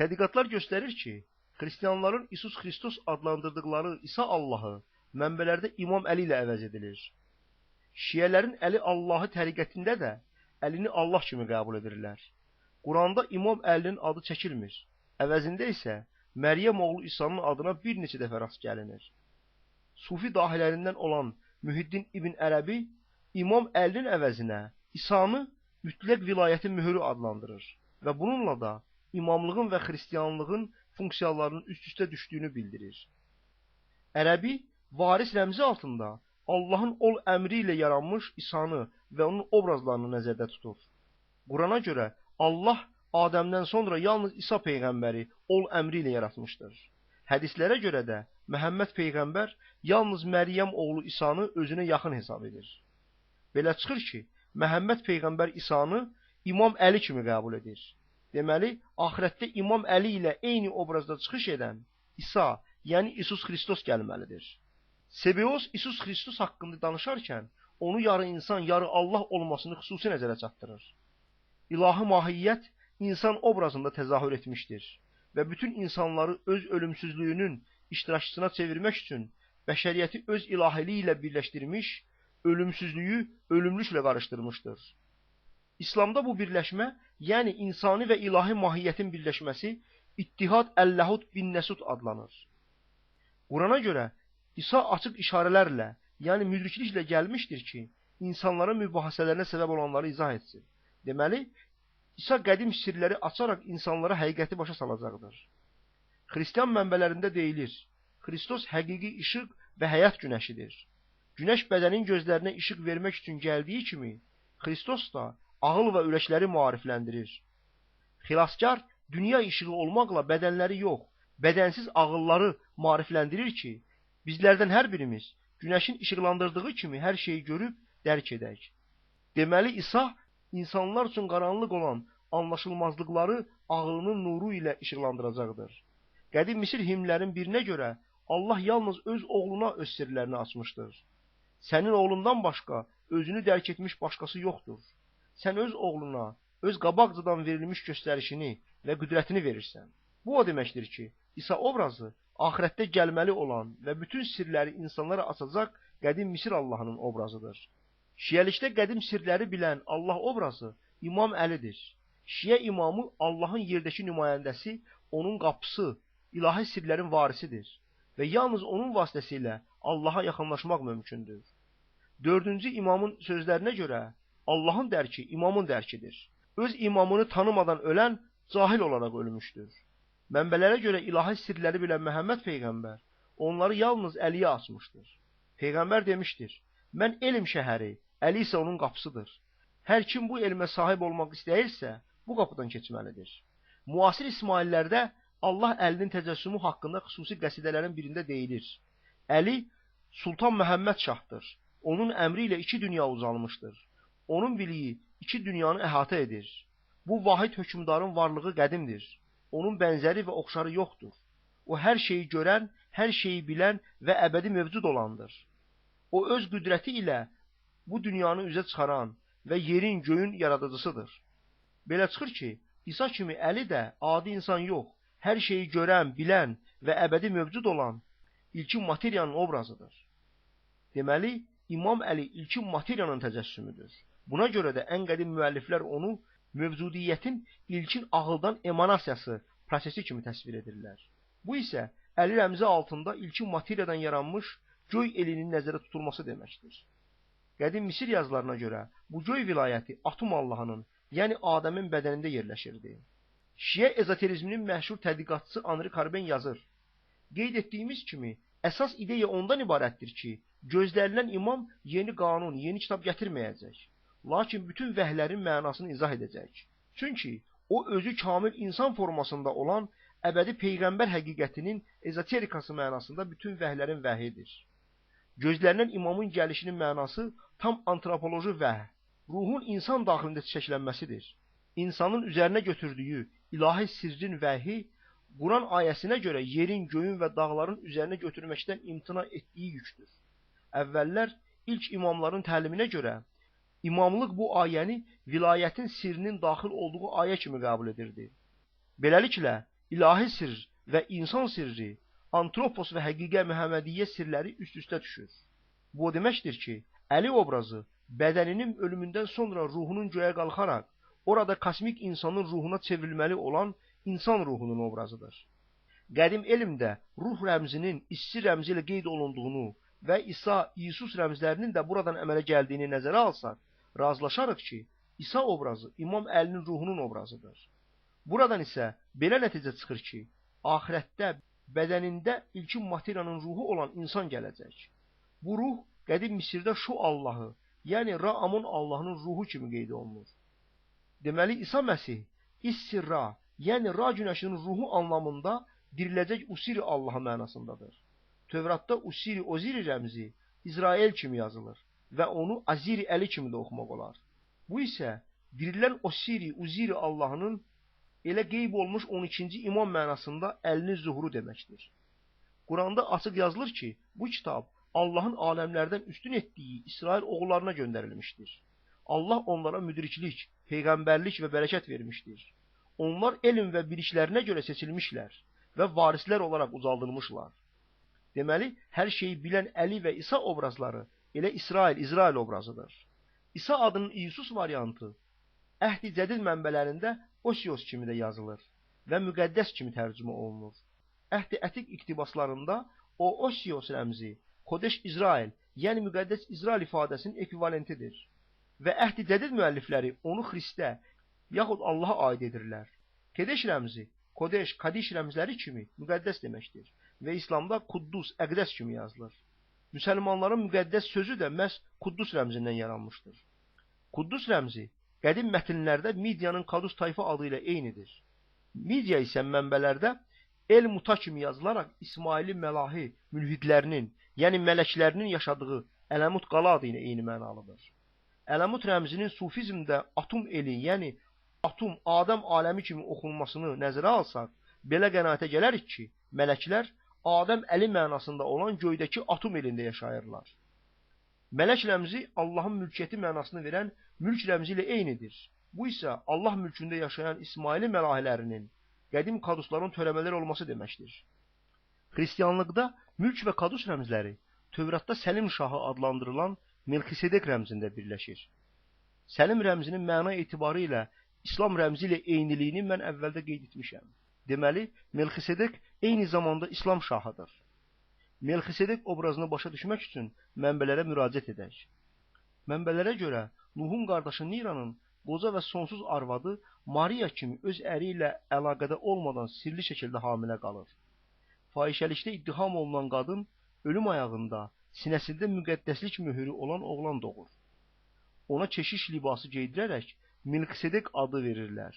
Tədqiqatlar göstərir ki, xristianların İsus Xristos adlandırdıqları İsa Allahı mənbələrdə İmam Əli ilə əvəz edilir. Şiələrin Əli Allahı təriqətində də Əlini Allah kimi qəbul edirlər. Quranda İmam Əlinin adı çəkilmir. Əvəzində isə Məryəm oğlu İsa'nın adına bir neçə dəfə rast gəlinir. Sufi dahilərindən olan Mühiddin İbn Ərəbi İmam Əlinin əvəzinə İsa'nı mütləq vilayətin mühürü adlandırır və bununla da imamlığın və xristianlığın funksiyalarının üst-üstə düşdüyünü bildirir. Ərəbi varis rəmzi altında Allahın ol əmri ilə yaranmış İsa'nı və onun obrazlarını nəzərdə tutur. Qurana görə Allah Adəmdən sonra yalnız İsa peyğəmbəri ol əmri ilə yaratmışdır. Hədislərə görə də Məhəmməd peyğəmbər yalnız Məryəm oğlu İsa'nı özünə yaxın hesab edir. Belə çıxır ki, Məhəmməd peyğəmbər İsa'nı İmam Əli kimi qəbul edir. Deməli, axirətdə İmam Əli ilə eyni obrazda çıxış edən İsa, yəni İsus Xristos gəlməlidir. Sebeos İsus Xristos haqqında danışarkən onu yarı insan, yarı Allah olmasını xüsusi nəzərə çatdırır. İlahi mahiyyət insan obrazında təzahür etmişdir və bütün insanları öz ölümsüzlüyünün iştirakçısına çevirmək üçün bəşəriyyəti öz ilahiliyi ilə birləşdirmiş, ölümsüzlüyü ölümlüklə qarışdırmışdır. İslamda bu birləşmə, yəni insani və ilahi mahiyyətin birləşməsi İttihad Əlləhud bin Nəsud adlanır. Qurana görə İsa açıq işarələrlə, yəni müdrikliklə gəlmişdir ki, insanların mübahisələrinə səbəb olanları izah etsin. Deməli, İsa qədim sirləri açaraq insanlara həqiqəti başa salacaqdır. Xristian mənbələrində deyilir, Xristos həqiqi işıq və həyat günəşidir. Günəş bədənin gözlərinə işıq vermək üçün gəldiyi kimi, Xristos da ağıl və ürəkləri maarifləndirir. Xilaskar dünya işığı olmaqla bədənləri yox, bədənsiz ağılları maarifləndirir ki, bizlərdən hər birimiz günəşin işıqlandırdığı kimi hər şeyi görüb dərk edək. Deməli İsa insanlar üçün qaranlıq olan anlaşılmazlıqları ağlının nuru ilə işıqlandıracaqdır. Qədim Misir himnlərin birinə görə Allah yalnız öz oğluna öz sirlərini açmışdır. Sənin oğlundan başqa özünü dərk etmiş başqası yoxdur. Sən öz oğluna öz qabaqcadan verilmiş göstərişini və qüdrətini verirsən. Bu o deməkdir ki, İsa obrazı axirətdə gəlməli olan və bütün sirləri insanlara açacaq qədim Misir Allahının obrazıdır. Şiəlikdə qədim sirləri bilən Allah obrazı İmam Əlidir. Şiə imamı Allahın yerdəki nümayəndəsi, onun qapısı, ilahi sirlərin varisidir və yalnız onun vasitəsilə Allaha yaxınlaşmaq mümkündür. Dördüncü imamın sözlərinə görə Allahın dərki imamın dərkidir. Öz imamını tanımadan ölən cahil olaraq ölmüşdür. Mənbələrə görə ilahi sirləri bilən Məhəmməd Peyğəmbər onları yalnız Əliyə açmışdır. Peyğəmbər demişdir, mən elm şəhəri, Əli isə onun qapısıdır. Hər kim bu elmə sahib olmaq istəyirsə, bu qapıdan keçməlidir. Müasir İsmaillərdə Allah Əlinin təcəssümü haqqında xüsusi qəsidələrin birində deyilir. Əli Sultan Məhəmməd şahdır. Onun əmri ilə iki dünya uzanmışdır. Onun biliyi iki dünyanı əhatə edir. Bu vahid hökmdarın varlığı qədimdir. Onun bənzəri və oxşarı yoxdur. O hər şeyi görən, hər şeyi bilən və əbədi mövcud olandır. O öz qüdrəti ilə bu dünyanı üzə çıxaran və yerin, göyün yaradıcısıdır. Belə çıxır ki, İsa kimi Əli də adi insan yox, hər şeyi görən, bilən və əbədi mövcud olan ilkin materiyanın obrazıdır. Deməli, İmam Əli ilkin materiyanın təcəssümüdür. Buna görə də ən qədim müəlliflər onu mövcudiyyətin ilkin ağıldan emanasiyası prosesi kimi təsvir edirlər. Bu isə Əli rəmzi altında ilkin materiyadan yaranmış göy elinin nəzərdə tutulması deməkdir. Qədim Misir yazılarına görə bu göy vilayəti Atum Allahının, yəni Adəmin bədənində yerləşirdi. Şiə ezoterizminin məşhur tədqiqatçısı Anri Karben yazır. Qeyd etdiyimiz kimi, əsas ideya ondan ibarətdir ki, gözlənilən imam yeni qanun, yeni kitab gətirməyəcək. Lakin bütün vəhlərin mənasını izah edəcək. Çünki o özü kamil insan formasında olan əbədi peyğəmbər həqiqətinin ezoterikası mənasında bütün vəhlərin vəhidir. Gözlənilən imamın gəlişinin mənası tam antropoloji və ruhun insan daxilində çiçəklənməsidir. İnsanın üzərinə götürdüyü ilahi sirrin vəhi Quran ayəsinə görə yerin, göyün və dağların üzərinə götürməkdən imtina etdiyi yükdür. Əvvəllər ilk imamların təliminə görə imamlıq bu ayəni vilayətin sirrinin daxil olduğu ayə kimi qəbul edirdi. Beləliklə, ilahi sirr və insan sirri, antropos və həqiqə Məhəmmədiyyə sirləri üst-üstə düşür. Bu o deməkdir ki, Əli obrazı bədəninin ölümündən sonra ruhunun göyə qalxaraq orada kosmik insanın ruhuna çevrilməli olan insan ruhunun obrazıdır. Qədim elmdə ruh rəmzinin issi rəmzi ilə qeyd olunduğunu və İsa, İsus rəmzlərinin də buradan əmələ gəldiyini nəzərə alsaq, razılaşarıq ki, İsa obrazı İmam Əlinin ruhunun obrazıdır. Buradan isə belə nəticə çıxır ki, axirətdə bədənində ilkin materiyanın ruhu olan insan gələcək. Bu ruh qədim Misirdə Şu Allahı, yəni Ra-Amun Allahının ruhu kimi qeyd olunur. Deməli İsa Məsih İssirra, yəni Ra günəşinin ruhu anlamında diriləcək Usiri Allahı mənasındadır. Tövratda Usiri Oziri rəmzi İsrail kimi yazılır və onu Aziri Əli kimi də oxumaq olar. Bu isə dirilən Osiri, Uziri Allahının elə qeyb olmuş 12-ci imam mənasında əlinin zuhuru deməkdir. Quranda açıq yazılır ki, bu kitab Allahın aləmlərdən üstün etdiyi İsrail oğullarına göndərilmişdir. Allah onlara müdriklik, peyğəmbərlik və bərəkət vermişdir. Onlar elm və biliklərinə görə seçilmişlər və varislər olaraq ucaldılmışlar. Deməli, hər şeyi bilən Əli və İsa obrazları elə İsrail, İsrail obrazıdır. İsa adının İsus variantı Əhdi Cədid mənbələrində Osios kimi də yazılır və müqəddəs kimi tərcümə olunur. Əhdi Ətiq iqtibaslarında o Osios rəmzi Kodeş İsrail, yəni müqəddəs İsrail ifadəsinin ekvivalentidir. Və Əhdi Cədid müəllifləri onu Xristə yaxud Allaha aid edirlər. Kedeş rəmzi Kodeş, Kadiş rəmzləri kimi müqəddəs deməkdir və İslamda Quddus, Əqdəs kimi yazılır. Müsəlmanların müqəddəs sözü də məhz Quddus rəmzindən yaranmışdır. Quddus rəmzi qədim mətnlərdə Midiyanın Kadus tayfa adı ilə eynidir. Midiya isə mənbələrdə El Muta kimi yazılaraq İsmaili Məlahi mülhidlərinin, yəni mələklərinin yaşadığı Ələmut qala adı ilə eyni mənalıdır. Ələmut rəmzinin sufizmdə atom eli, yəni atom Adəm aləmi kimi oxunmasını nəzərə alsaq, belə qənaətə gələrik ki, mələklər Adəm əli mənasında olan göydəki atom elində yaşayırlar. Mələk rəmzi Allahın mülkiyyəti mənasını verən mülk rəmzi ilə eynidir. Bu isə Allah mülkündə yaşayan İsmaili məlahilərinin, qədim kadusların törəmələri olması deməkdir. Xristianlıqda mülk və kadus rəmzləri Tövratda Səlim şahı adlandırılan Melxisedek rəmzində birləşir. Səlim rəmzinin məna etibarı ilə İslam rəmzi ilə eyniliyini mən əvvəldə qeyd etmişəm. Deməli, Melxisedek eyni zamanda İslam şahıdır. Melxisedek obrazını başa düşmək üçün mənbələrə müraciət edək. Mənbələrə görə Nuhun qardaşı Niranın qoca və sonsuz arvadı Maria kimi öz əri ilə əlaqədə olmadan sirli şəkildə hamilə qalır. Fahişəlikdə ittiham olunan qadın ölüm ayağında sinəsində müqəddəslik möhürü olan oğlan doğur. Ona keşiş libası geydirərək Milkisedek adı verirlər.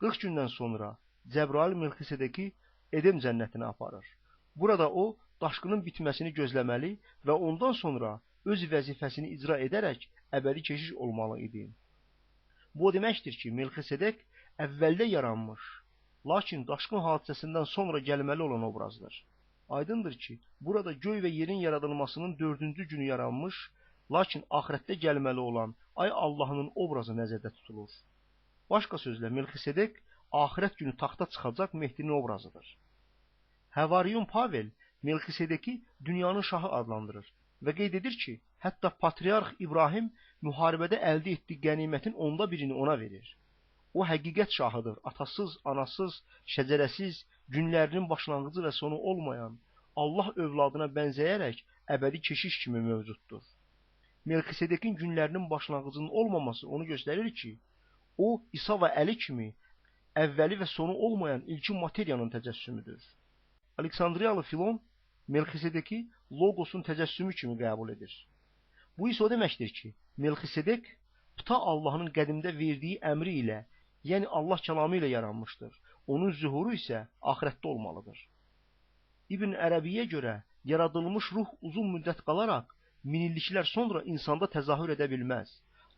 40 gündən sonra Cəbrail Milkisedeki Edem cənnətinə aparır. Burada o daşqının bitməsini gözləməli və ondan sonra öz vəzifəsini icra edərək əbədi keşiş olmalı idi. Bu o deməkdir ki, Melxisedek əvvəldə yaranmış, lakin daşqın hadisəsindən sonra gəlməli olan obrazdır. Aydındır ki, burada göy və yerin yaradılmasının dördüncü günü yaranmış, lakin axirətdə gəlməli olan ay Allahının obrazı nəzərdə tutulur. Başqa sözlə, Melxisedek axirət günü taxta çıxacaq Mehdinin obrazıdır. Həvariyun Pavel Melxisedeki dünyanın şahı adlandırır və qeyd edir ki, hətta patriarx İbrahim müharibədə əldə etdiyi qənimətin onda birini ona verir. O həqiqət şahıdır, atasız, anasız, şəcərəsiz, günlərinin başlanğıcı və sonu olmayan, Allah övladına bənzəyərək əbədi keşiş kimi mövcuddur. Melxisedekin günlərinin başlanğıcının olmaması onu göstərir ki, o İsa və Əli kimi əvvəli və sonu olmayan ilkin materiyanın təcəssümüdür. Aleksandriyalı Filon Melxisedeki logosun təcəssümü kimi qəbul edir. Bu isə o deməkdir ki, Melxisedek Pta Allahın qədimdə verdiyi əmri ilə, yəni Allah kəlamı ilə yaranmışdır. Onun zühuru isə axirətdə olmalıdır. İbn Ərəbiyə görə yaradılmış ruh uzun müddət qalaraq minilliklər sonra insanda təzahür edə bilməz.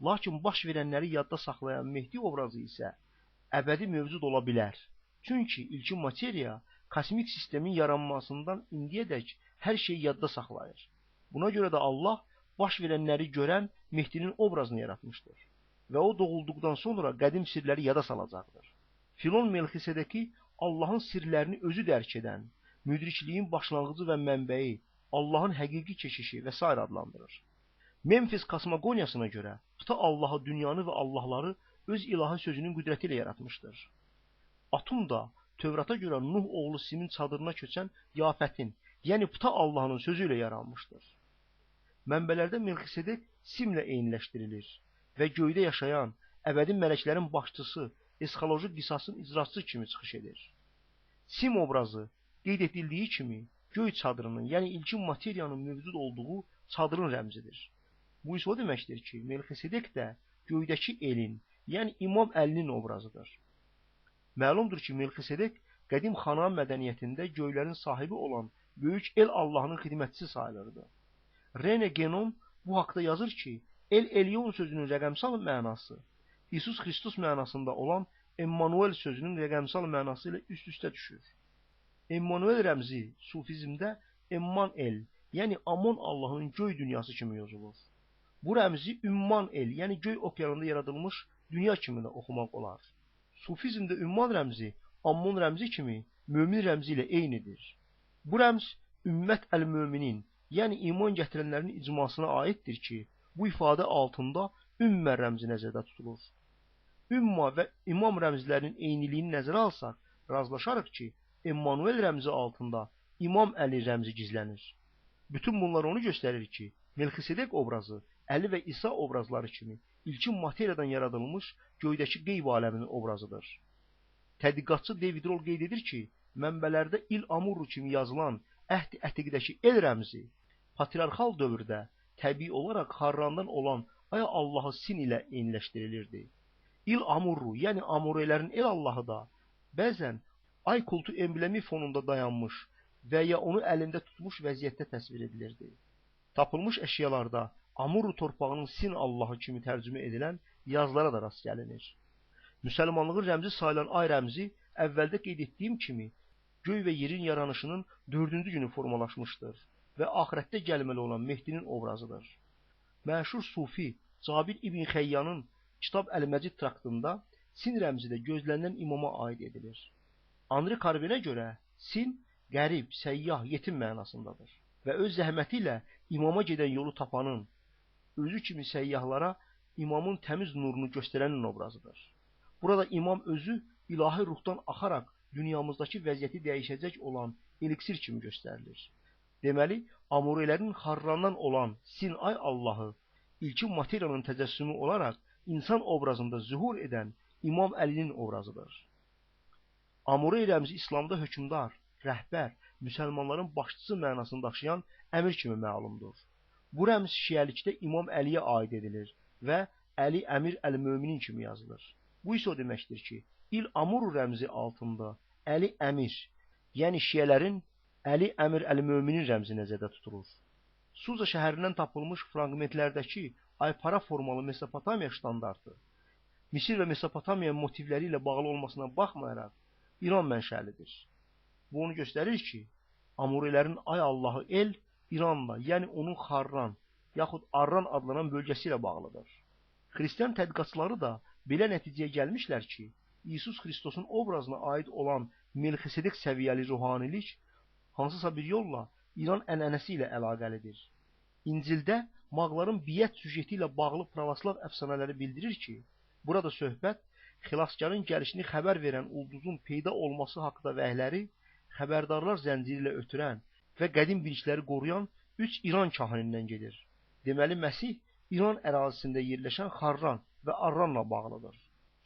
Lakin baş verənləri yadda saxlayan Mehdi obrazı isə əbədi mövcud ola bilər. Çünki ilkin materiya kosmik sistemin yaranmasından indiyədək hər şeyi yadda saxlayır. Buna görə də Allah baş verənləri görən Mehdinin obrazını yaratmışdır və o doğulduqdan sonra qədim sirləri yada salacaqdır. Filon Melxisedeki Allahın sirlərini özü dərk edən, müdrikliyin başlanğıcı və mənbəyi, Allahın həqiqi keşişi və s. adlandırır. Memfis kosmogoniyasına görə puta Allahı, dünyanı və Allahları öz ilahi sözünün qüdrəti ilə yaratmışdır. Atom da Tövrata görə Nuh oğlu Simin çadırına köçən Yafətin, yəni puta Allahının sözü ilə yaranmışdır. Mənbələrdə Melxisedek Simlə eyniləşdirilir və göydə yaşayan, əbədi mələklərin başçısı, eskaloji qisasın icraçısı kimi çıxış edir. Sim obrazı qeyd edildiyi kimi göy çadırının, yəni ilkin materiyanın mövcud olduğu çadırın rəmzidir. Bu isə o deməkdir ki, Melxisedek də göydəki elin, yəni İmam Əlinin obrazıdır. Məlumdur ki, Melxisedek qədim xanam mədəniyyətində göylərin sahibi olan böyük el Allahının xidmətçisi sayılırdı. Rene Genon bu haqda yazır ki, El Elyon sözünün rəqəmsal mənası İsus Xristus mənasında olan Emmanuel sözünün rəqəmsal mənası ilə üst-üstə düşür. Emmanuel rəmzi sufizmdə Emman el, yəni Amon Allahının göy dünyası kimi yazılır. Bu rəmzi Ümman el, yəni göy okeanında yaradılmış dünya kimi də oxumaq olar. Sufizmdə Ümman rəmzi Ammon rəmzi kimi mömin rəmzi ilə eynidir. Bu rəmz ümmət əl-möminin, yəni iman gətirənlərin icmasına aiddir ki, bu ifadə altında ümmə rəmzi nəzərdə tutulur. Ümma və imam rəmzlərinin eyniliyini nəzərə alsaq, razılaşarıq ki, Emmanuel rəmzi altında İmam Əli rəmzi gizlənir. Bütün bunlar onu göstərir ki, Melxisedek obrazı Əli və İsa obrazları kimi ilkin materiyadan yaradılmış göydəki qeyb aləminin obrazıdır. Tədqiqatçı David Roll qeyd edir ki, mənbələrdə İl Amurru kimi yazılan əhd ətiqdəki el rəmzi patriarxal dövrdə təbii olaraq Harrandan olan Aya Allahı sin ilə eyniləşdirilirdi. İl Amurru, yəni Amureylərin el Allahı da bəzən ay kultu emblemi fonunda dayanmış və ya onu əlində tutmuş vəziyyətdə təsvir edilirdi. Tapılmış əşyalarda Amurru torpağının sin Allahı kimi tərcümə edilən yazılara da rast gəlinir. Müsəlmanlığın rəmzi sayılan ay rəmzi əvvəldə qeyd etdiyim kimi göy və yerin yaranışının dördüncü günü formalaşmışdır və axirətdə gəlməli olan Mehdinin obrazıdır. Məşhur sufi Cabir İbn Xəyyanın Kitab Əl-Məcid traktında sin rəmzi də gözlənilən imama aid edilir. Andri Karvenə görə sin qərib, səyyah, yetim mənasındadır və öz zəhməti ilə imama gedən yolu tapanın, özü kimi səyyahlara imamın təmiz nurunu göstərənin obrazıdır. Burada imam özü ilahi ruhdan axaraq dünyamızdakı vəziyyəti dəyişəcək olan eliksir kimi göstərilir. Deməli, Amurelerin xarrandan olan Sin ay Allahı ilkin materiyanın təcəssümü olaraq insan obrazında zühur edən İmam Əlinin obrazıdır. Amurey rəmzi İslamda hökmdar, rəhbər, müsəlmanların başçısı mənasını daşıyan əmir kimi məlumdur. Bu rəmz şiəlikdə İmam Əliyə aid edilir və Əli Əmir Əl-Möminin kimi yazılır. Bu isə o deməkdir ki, İl Amur rəmzi altında Əli Əmir, yəni şiələrin Əli Əmir Əl-Möminin rəmzi nəzərdə tutulur. Suza şəhərindən tapılmış fraqmentlərdəki aypara formalı Mesopotamiya ştandartı Misir və Mesopotamiya motivləri ilə bağlı olmasına baxmayaraq İran mənşəlidir. Bu onu göstərir ki, Amurilərin ay Allahı el İranla, yəni onun Xarran yaxud Arran adlanan bölgəsi ilə bağlıdır. Xristian tədqiqatçıları da belə nəticəyə gəlmişlər ki, İsus Xristosun obrazına aid olan Melxisedek səviyyəli ruhanilik hansısa bir yolla İran ənənəsi ilə əlaqəlidir. İncildə mağların biyyət süjeti ilə bağlı pravoslav əfsanələri bildirir ki, burada söhbət xilaskarın gəlişini xəbər verən ulduzun peyda olması haqqında vəhləri xəbərdarlar zənciri ilə ötürən və qədim bilikləri qoruyan üç İran kahinindən gedir. Deməli, Məsih İran ərazisində yerləşən Xarran və Arranla bağlıdır.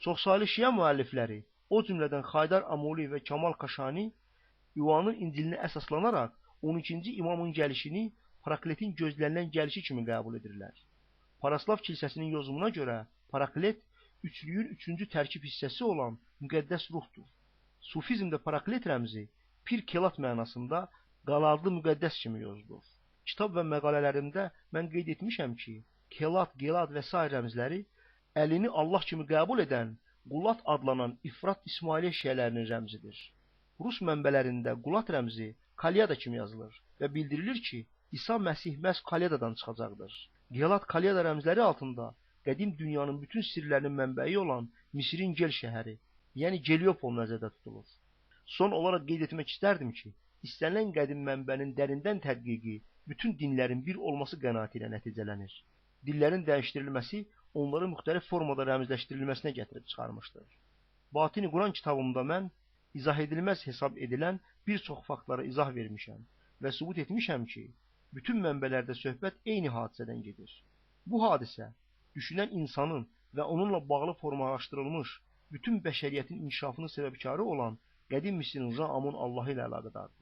Çoxsaylı şiə müəllifləri, o cümlədən Xaydar Amuli və Kamal Kaşani Yuvanın İncilinə əsaslanaraq 12-ci imamın gəlişini Parakletin gözlənilən gəlişi kimi qəbul edirlər. Paraslav kilsəsinin yozumuna görə Paraklet üçlüyün üçüncü tərkib hissəsi olan müqəddəs ruhdur. Sufizmdə Paraklet rəmzi pir kelat mənasında qalarlı müqəddəs kimi yozulur. Kitab və məqalələrimdə mən qeyd etmişəm ki, kelat, gelad və s. rəmzləri əlini Allah kimi qəbul edən Qulat adlanan İfrat İsmailiyyə şiələrinin rəmzidir. Rus mənbələrində Qulat rəmzi Kalyada kimi yazılır və bildirilir ki, İsa Məsih məhz Kalyadadan çıxacaqdır. Gelat Kalyada rəmzləri altında qədim dünyanın bütün sirlərinin mənbəyi olan Misirin Gel şəhəri, yəni Geliopol nəzərdə tutulur. Son olaraq qeyd etmək istərdim ki, istənilən qədim mənbənin dərindən tədqiqi bütün dinlərin bir olması qənaəti ilə nəticələnir. Dillərin dəyişdirilməsi onları müxtəlif formada rəmzləşdirilməsinə gətirib çıxarmışdır. Batini Quran kitabımda mən izah edilməz hesab edilən bir çox faktlara izah vermişəm və sübut etmişəm ki, bütün mənbələrdə söhbət eyni hadisədən gedir. Bu hadisə düşünən insanın və onunla bağlı formalaşdırılmış bütün bəşəriyyətin inkişafının səbəbkarı olan qədim Misirin Ra Amun Allahı ilə əlaqədardır.